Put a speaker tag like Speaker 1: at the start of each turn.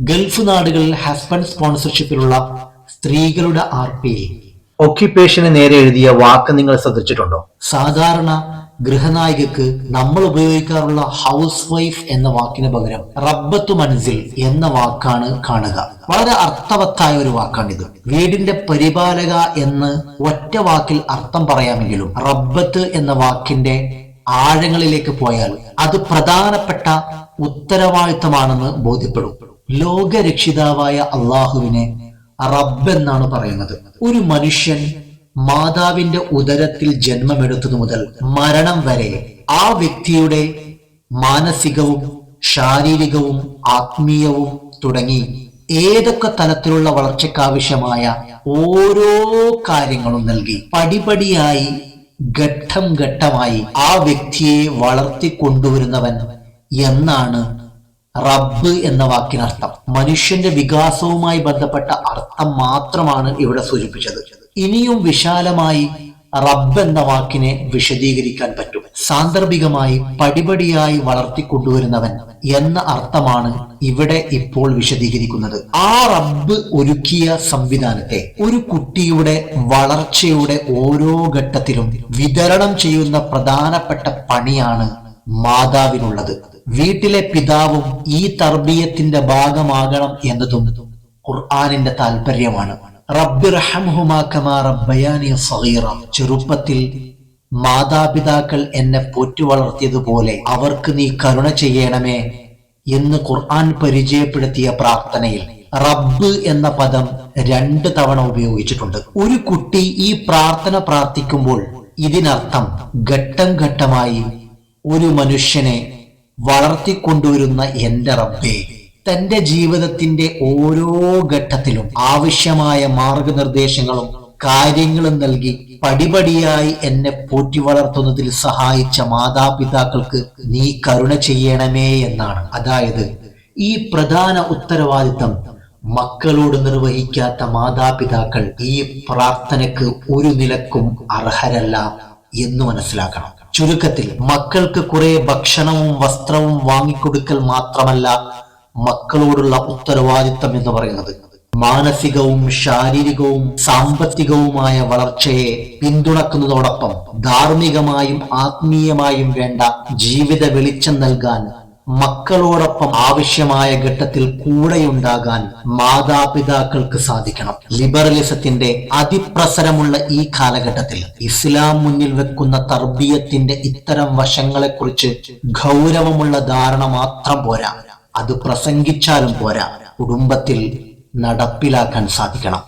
Speaker 1: Gulf നാടുകളിൽ husband സ്പോൺസർഷിപ്പിലുള്ള സ്ത്രീകളുടെ R P.
Speaker 2: ഒക്യുപ്പേഷന് നേരെ എഴുതിയ വാക്ക് നിങ്ങൾ ശ്രദ്ധിച്ചിട്ടുണ്ടോ?
Speaker 1: സാധാരണ ഗൃഹനായികക്ക് നമ്മൾ ഉപയോഗിക്കാറുള്ള ഹൗസ് വൈഫ് എന്ന വാക്കിന് പകരം റബ്ബത്തു മനസ്സിൽ എന്ന വാക്കാണ് കാണുക. വളരെ അർത്ഥവത്തായ ഒരു വാക്കാണിത്. വീടിന്റെ പരിപാലക എന്ന് ഒറ്റ വാക്കിൽ അർത്ഥം പറയാമെങ്കിലും റബ്ബത്ത് എന്ന വാക്കിന്റെ ആഴങ്ങളിലേക്ക് പോയാൽ അത് പ്രധാനപ്പെട്ട ഉത്തരവാദിത്തമാണെന്ന് ബോധ്യപ്പെടും. ലോകരക്ഷിതാവായ അള്ളാഹുവിനെ റബ്ബ് എന്നാണ് പറയുന്നത്. ഒരു മനുഷ്യൻ മാതാവിന്റെ ഉദരത്തിൽ ജന്മമെടുത്തതു മുതൽ മരണം വരെ ആ വ്യക്തിയുടെ മാനസികവും ശാരീരികവും ആത്മീയവും തുടങ്ങി ഏതൊക്കെ തലത്തിലുള്ള വളർച്ചയ്ക്കാവശ്യമായ ഓരോ കാര്യങ്ങളും നൽകി. പടിപടിയായി ഘട്ടം ഘട്ടമായി ആ വ്യക്തിയെ വളർത്തിക്കൊണ്ടുവരുന്നവൻ എന്നാണ് റബ്ബ് എന്ന വാക്കിനർത്ഥം. മനുഷ്യന്റെ വികാസവുമായി ബന്ധപ്പെട്ട അർത്ഥം മാത്രമാണ് ഇവിടെ സൂചിപ്പിച്ചത്. ഇനിയും വിശാലമായി റബ്ബ് എന്ന വാക്കിനെ വിശദീകരിക്കാൻ പറ്റും. സാന്ദർഭികമായി പടിപടിയായി വളർത്തിക്കൊണ്ടുവരുന്നവൻ എന്ന അർത്ഥമാണ് ഇവിടെ ഇപ്പോൾ വിശദീകരിക്കുന്നത്. ആ റബ്ബ് ഒരുക്കിയ സംവിധാനത്തെ ഒരു കുട്ടിയുടെ വളർച്ചയുടെ ഓരോ ഘട്ടത്തിലും വിതരണം ചെയ്യുന്ന പ്രധാനപ്പെട്ട പണിയാണ് മാതാവിനുള്ളത്. വീട്ടിലെ പിതാവും ഈ തർബീയത്തിന്റെ ഭാഗമാകണം എന്നതും ഖുർആാനിന്റെ താല്പര്യമാണ് ചെറുപ്പത്തിൽ മാതാപിതാക്കൾ എന്നെ പോറ്റു വളർത്തിയതുപോലെ അവർക്ക് നീ കരുണ ചെയ്യണമേ എന്ന് ഖുർആൻ പരിചയപ്പെടുത്തിയ പ്രാർത്ഥനയിൽ റബ്ബ് എന്ന പദം രണ്ട് തവണ ഉപയോഗിച്ചിട്ടുണ്ട്. ഒരു കുട്ടി ഈ പ്രാർത്ഥന പ്രാർത്ഥിക്കുമ്പോൾ ഇതിനർത്ഥം ഘട്ടം ഘട്ടമായി ഒരു മനുഷ്യനെ വളർത്തിക്കൊണ്ടുവരുന്ന എന്റെ റബ്ബേ തന്റെ ജീവിതത്തിന്റെ ഓരോ ഘട്ടത്തിലും ആവശ്യമായ മാർഗനിർദ്ദേശങ്ങളും കാര്യങ്ങളും നൽകി പടിപടിയായി എന്നെ പോറ്റി വളർത്തുന്നതിൽ സഹായിച്ച മാതാപിതാക്കൾക്ക് നീ കരുണ ചെയ്യണമേ എന്നാണ്. അതായത് ഈ പ്രധാന ഉത്തരവാദിത്തം മക്കളോട് നിർവഹിക്കാത്ത മാതാപിതാക്കൾ ഈ പ്രാർത്ഥനയ്ക്ക് ഒരു നിലക്കും അർഹരല്ല എന്ന് മനസ്സിലാക്കണം. ചുരുക്കത്തിൽ മക്കൾക്ക് കുറെ ഭക്ഷണവും വസ്ത്രവും വാങ്ങിക്കൊടുക്കൽ മാത്രമല്ല മക്കളോടുള്ള ഉത്തരവാദിത്തം എന്ന് പറയുന്നത്. മാനസികവും ശാരീരികവും സാമ്പത്തികവുമായ വളർച്ചയെ പിന്തുണക്കുന്നതോടൊപ്പം ധാർമ്മികമായും ആത്മീയമായും വേണ്ട ജീവിത വെളിച്ചം നൽകാൻ മക്കളോടൊപ്പം ആവശ്യമായ ഘട്ടത്തിൽ കൂടെയുണ്ടാകാൻ മാതാപിതാക്കൾക്ക് സാധിക്കണം. ലിബറലിസത്തിന്റെ അതിപ്രസരമുള്ള ഈ കാലഘട്ടത്തിൽ ഇസ്ലാം മുന്നിൽ വെക്കുന്ന തർബീയത്തിന്റെ ഇത്തരം വശങ്ങളെക്കുറിച്ച് ഗൗരവമുള്ള ധാരണ മാത്രം പോരാ. അത് പ്രസംഗിച്ചാലും പോരാ. കുടുംബത്തിൽ നടപ്പിലാക്കാൻ സാധിക്കണം.